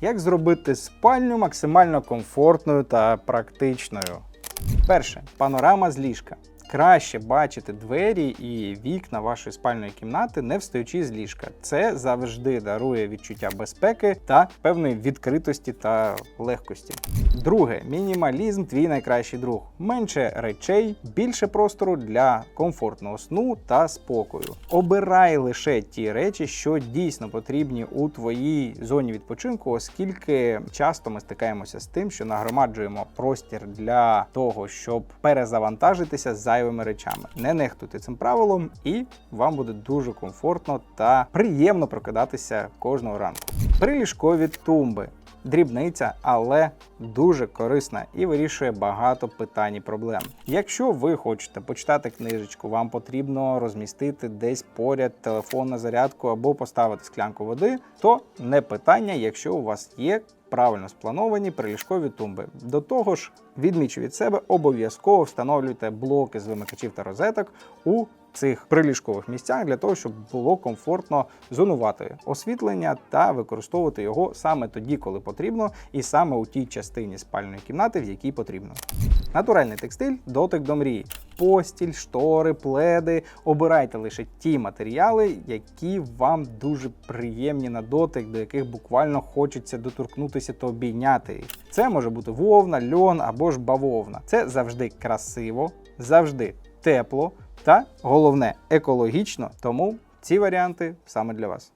Як зробити спальню максимально комфортною та практичною? Перше панорама з ліжка. Краще бачити двері і вікна вашої спальної кімнати, не встаючи з ліжка. Це завжди дарує відчуття безпеки та певної відкритості та легкості. Друге, мінімалізм твій найкращий друг. Менше речей, більше простору для комфортного сну та спокою. Обирай лише ті речі, що дійсно потрібні у твоїй зоні відпочинку, оскільки часто ми стикаємося з тим, що нагромаджуємо простір для того, щоб перезавантажитися зайвими речами. Не нехтуйте цим правилом, і вам буде дуже комфортно та приємно прокидатися кожного ранку. Приліжкові тумби. Дрібниця, але дуже корисна і вирішує багато питань і проблем. Якщо ви хочете почитати книжечку, вам потрібно розмістити десь поряд телефон на зарядку або поставити склянку води, то не питання, якщо у вас є правильно сплановані приліжкові тумби. До того ж, відмічу від себе, обов'язково встановлюйте блоки з вимикачів та розеток у цих приліжкових місцях для того, щоб було комфортно зонувати освітлення та використовувати його саме тоді, коли потрібно, і саме у тій частині спальної кімнати, в якій потрібно. Натуральний текстиль дотик до мрії. Постіль, штори, пледи. Обирайте лише ті матеріали, які вам дуже приємні на дотик, до яких буквально хочеться доторкнутися та обійняти їх. Це може бути вовна, льон або ж бавовна. Це завжди красиво, завжди тепло та головне екологічно. Тому ці варіанти саме для вас.